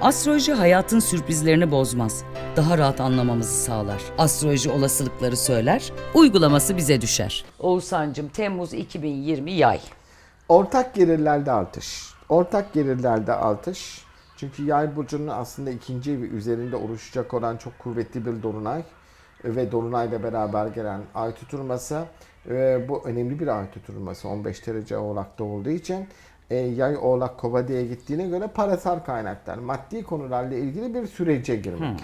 Astroloji hayatın sürprizlerini bozmaz. Daha rahat anlamamızı sağlar. Astroloji olasılıkları söyler, uygulaması bize düşer. Oğuzhan'cığım Temmuz 2020 yay. Ortak gelirlerde artış. Ortak gelirlerde artış. Çünkü yay burcunun aslında ikinci evi üzerinde oluşacak olan çok kuvvetli bir dolunay ve dolunayla beraber gelen ay tutulması ve bu önemli bir ay tutulması 15 derece oğlakta olduğu için e, yay oğlak kova diye gittiğine göre parasal kaynaklar, maddi konularla ilgili bir sürece girmek.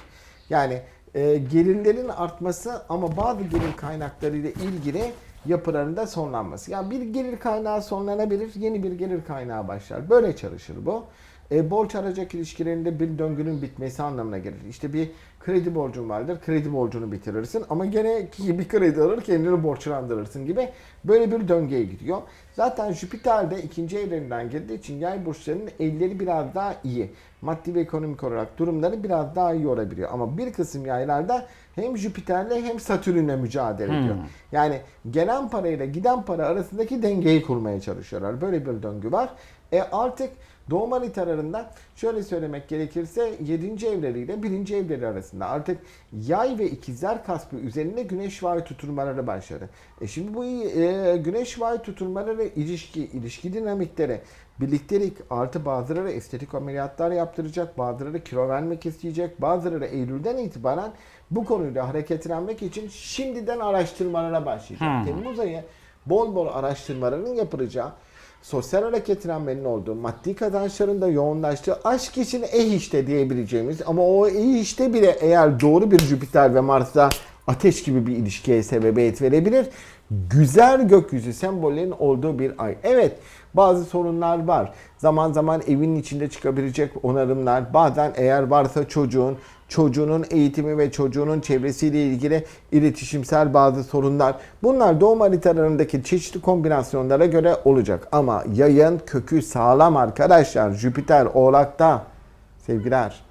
Yani e, gelirlerin artması ama bazı gelir kaynaklarıyla ilgili yapılarında sonlanması. Yani bir gelir kaynağı sonlanabilir, yeni bir gelir kaynağı başlar. Böyle çalışır bu. E, borç alacak ilişkilerinde bir döngünün bitmesi anlamına gelir. İşte bir kredi borcun vardır, kredi borcunu bitirirsin ama gene bir kredi alır kendini borçlandırırsın gibi böyle bir döngüye gidiyor. Zaten Jüpiter de ikinci evlerinden girdiği için yay burçlarının elleri biraz daha iyi. Maddi ve ekonomik olarak durumları biraz daha iyi olabiliyor. Ama bir kısım yaylarda hem Jüpiter'le hem Satürn'le mücadele ediyor. Yani gelen parayla giden para arasındaki dengeyi kurmaya çalışıyorlar. Böyle bir döngü var. E artık doğum haritalarında şöyle söylemek gerekirse 7. evleriyle 1. evleri arasında artık yay ve ikizler kaspı üzerinde güneş ve ay tutulmaları başladı. E şimdi bu e, güneş ve ay tutulmaları ilişki, ilişki dinamikleri birliktelik artı bazıları estetik ameliyatlar yaptıracak, bazıları kilo vermek isteyecek, bazıları Eylül'den itibaren bu konuyla hareketlenmek için şimdiden araştırmalara başlayacak. Temmuz ayı bol bol araştırmaların yapılacağı, sosyal hareketlenmenin olduğu, maddi kazançların da yoğunlaştığı, aşk için eh işte diyebileceğimiz ama o eh işte bile eğer doğru bir Jüpiter ve Mars'ta ateş gibi bir ilişkiye sebebiyet verebilir. Güzel gökyüzü sembollerinin olduğu bir ay. Evet bazı sorunlar var. Zaman zaman evin içinde çıkabilecek onarımlar. Bazen eğer varsa çocuğun, çocuğunun eğitimi ve çocuğunun çevresiyle ilgili iletişimsel bazı sorunlar. Bunlar doğum haritalarındaki çeşitli kombinasyonlara göre olacak. Ama yayın kökü sağlam arkadaşlar. Jüpiter Oğlak'ta. Sevgiler.